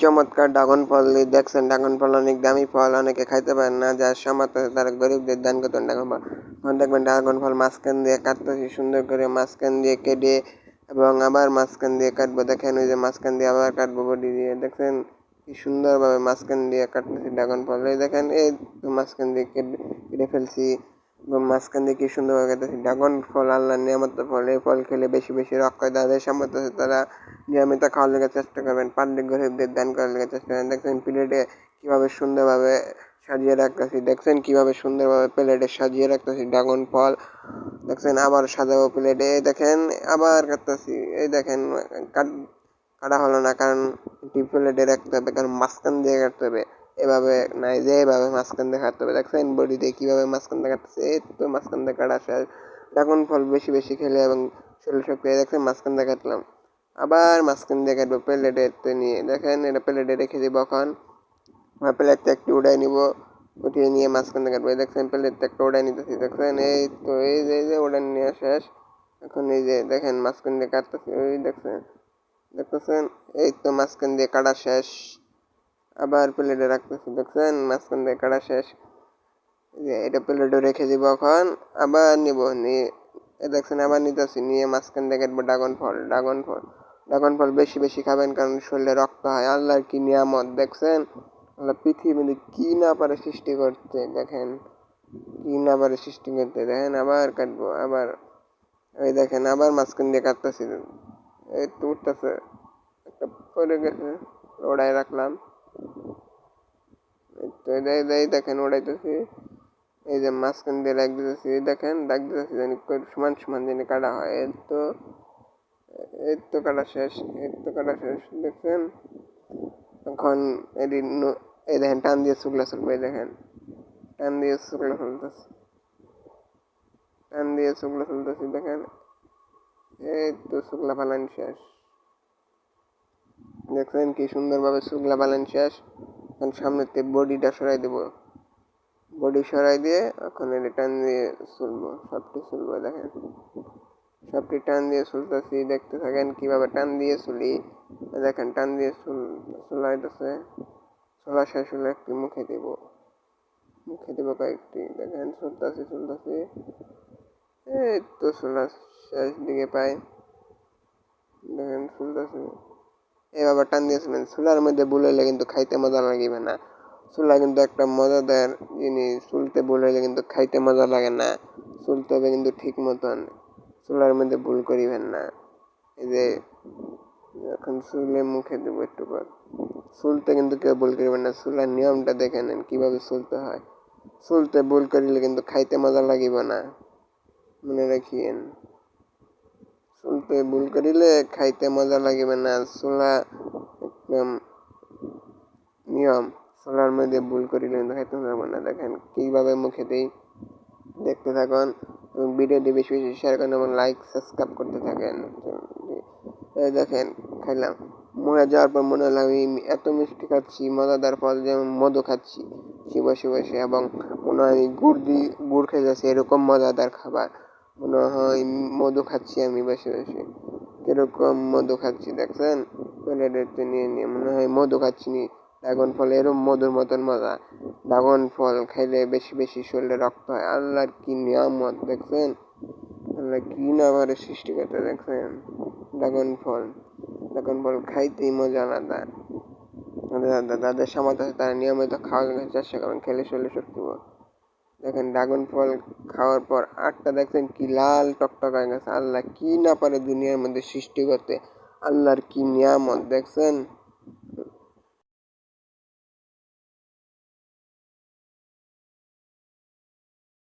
চমৎকার ড্রাগন ফল দেখছেন, ড্রাগন ফল অনেক দামি ফল, অনেকে খাইতে পারেন না যার সামর্থ্য তারা গরিবদের দান করতেন ড্রাগন ফল এখন দেখবেন ড্রাগন ফল মাঝখান দিয়ে কাটতেছি, সুন্দর করে মাঝখান দিয়ে কেটে এবং আবার মাঝখান দিয়ে কাটবো। দেখেন ওই যে মাঝখান দিয়ে আবার কাটবো বডি দিয়ে, দেখছেন? কি সুন্দরভাবে মাঝখান দিয়ে কাটতেছি ড্রাগন ফল। এই দেখেন, এই মাঝখান দিয়ে কেটে কেটে ফেলছি। মাঝখান দিয়ে কি সুন্দরভাবে কাটতেছি ড্রাগন ফল, আল্লাহর নিয়ামত ফল, এই ফল খেলে বেশি বেশি রক্ত তাদের সামর্থ্য আছে, তারা নিয়মিত খাওয়ার লেগে চেষ্টা করবেন পারলে গরিবদের দান করার লেগে চেষ্টা করবেন। দেখছেন প্লেটে কীভাবে সুন্দরভাবে সাজিয়ে রাখতেছি, দেখছেন কীভাবে সুন্দরভাবে প্লেটে সাজিয়ে রাখতেছি ড্রাগন ফল। দেখছেন আবার সাজাবো প্লেটে, এই দেখেন আবার কাটতেছি, এই দেখেন কাট, কাটা হলো না, কারণ একটি প্লেটে রাখতে হবে, কারণ মাঝখান দিয়ে কাটতে হবে। এভাবে নাই যে এভাবে মাঝখান দিয়ে কাটতে হবে। দেখছেন বডিতে কীভাবে মাঝখান দিয়ে এই তো মাঝখান দিয়ে কাটা শেষ। ড্রাগন ফল বেশি বেশি খেলে এবং শরীর শক্তি দেখছেন মাঝখান দিয়ে কাটলাম। আবার মাঝখান দিয়ে কাটবো প্লেটে নিয়ে। দেখেন, এটা প্লেটে রেখে দিব এখন। প্লেটটা একটু উঠাই নিব, উঠিয়ে নিয়ে মাঝখান দিয়ে কাটবো দেখছেন প্লেটটা একটা উড়াই নিতেছি। দেখছেন, এই তো, এই যে এই যে উঠাই নিয়ে শেষ। এখন এই যে, দেখেন, মাঝখান দিয়ে কাটতেছি। ওই দেখছেন, দেখতেছেন? এই তো মাঝখান দিয়ে কাটা শেষ। আবার প্লেটে রাখতেছি, দেখছেন? মাঝখান দিয়ে কাটা শেষ। যে, এটা প্লেটে রেখে দিব এখন। আবার নিব, নিয়ে দেখছেন, আবার নিতেছি। নিয়ে মাঝখান দিয়ে কাটবো ড্রাগন ফল ড্রাগন ফল। ড্রাগন ফল বেশি বেশি খাবেন, কারণ শরীরে রক্ত হয়। আল্লাহর কি নিয়ামত, দেখছেন? আল্লাহ পৃথিবীতে কি না পারে সৃষ্টি করতে, দেখেন? কি না পারে সৃষ্টি করতে, দেখেন? আবার কাটবো, আবার ওই দেখেন, আবার মাঝখান দিয়ে কাটতেছি। এই তো উঠতেছে। একটা পড়ে গেছে ওড়াই রাখলাম। তো এই এই দেখেন ওড়াইতেছি এই যে মাঝখান দিয়ে রাখ দিতেছি, দেখেন ডাক দিতেছি জানি সমান সমান জানি কাটা হয়। এই তো এই তো কাটা শেষ, এই তো কাটা শেষ, দেখছেন? এখন এটি এই দেখেন, টান দিয়ে শুকলা শুকবে এই দেখেন। টান দিয়ে শুকলা শুনতেছে টান দিয়ে শুকলা শুনতেছি দেখেন। এই তো শুকলা পালান শেষ। দেখছেন কি সুন্দরভাবে শুকলা পালান শেষ? এখন সামনেতে বডিটা সরাই দেবো। বডি সরাই দিয়ে এখন এটা টান দিয়ে শুলবো সবটি শুলবো দেখেন। সবটি টান দিয়ে শুলতেছি দেখতে থাকেন কীভাবে টান দিয়ে শুলি দেখেন টান দিয়ে শুল শুলাইতেছে ছোলা শেষ হলে একটি মুখে দেব। মুখে দেবো কয়েকটি, দেখেন শুলতেছি শুলতেছি এই তো ছোলা শেষ দিকে পাই। দেখেন শুলতেছি এভাবে টান দিয়েছিলেন চুলার মধ্যে বুলাইলে কিন্তু খাইতে মজা লাগিবে না। চুলা কিন্তু একটা মজাদার জিনিস, চুলতে বুলাইলে কিন্তু খাইতে মজা লাগে না। চুলতে হবে কিন্তু ঠিক মতন, চুলার মধ্যে ভুল করিবেন না। এই যে, এখন চুলে মুখে দেবো একটু পর। চুলতে কিন্তু কেউ ভুল করিবেন না, চুলার নিয়মটা দেখে নেন, কীভাবে চুলতে হয়। চুলতে ভুল করিলে কিন্তু খাইতে মজা লাগিব না। মনে রাখিয়েন। চুলতে ভুল করিলে খাইতে মজা লাগিবে না। চুলা একদম নিয়ম। চুলার মধ্যে ভুল করিলে খাইতে মজা না। দেখেন, কীভাবে মুখে দিই দেখতে থাকুন। এবং ভিডিওটি বেশি বেশি শেয়ার করেন এবং লাইক সাবস্ক্রাইব করতে থাকেন। দেখেন, খাইলাম। মরে যাওয়ার পর মনে হলো আমি এত মিষ্টি খাচ্ছি, মজাদার ফল যেমন মধু খাচ্ছি বসে বসে এবং মনে হয় আমি গুড় দিয়ে গুড় খেয়ে যাচ্ছি, এরকম মজাদার খাবার। মনে হয় মধু খাচ্ছি আমি বসে বসে এরকম মধু খাচ্ছি দেখছেন? প্লেটেতে নিয়ে নিয়ে মনে হয় মধু খাচ্ছি নি। ড্রাগন ফল এরকম মধুর মতন মজা। ড্রাগন ফল খাইলে বেশি বেশি শরীরে রক্ত হয়। আল্লাহর কি নিয়ামত দেখছেন? আল্লাহ কি না সৃষ্টি করতে দেখছেন? ড্রাগন ফল। ড্রাগন ফল খাইতেই মজা আলাদা। তাদের সামর্থ্য আছে তারা নিয়মিত খাওয়ার চেষ্টা করেন খেলে শরীরে শক্তি দেখেন ড্রাগন ফল খাওয়ার পর আটটা দেখছেন কি লাল টকটক হয়ে গেছে। আল্লাহ কি না পারে দুনিয়ার মধ্যে সৃষ্টি করতে। আল্লাহর কি নিয়ামত, দেখছেন?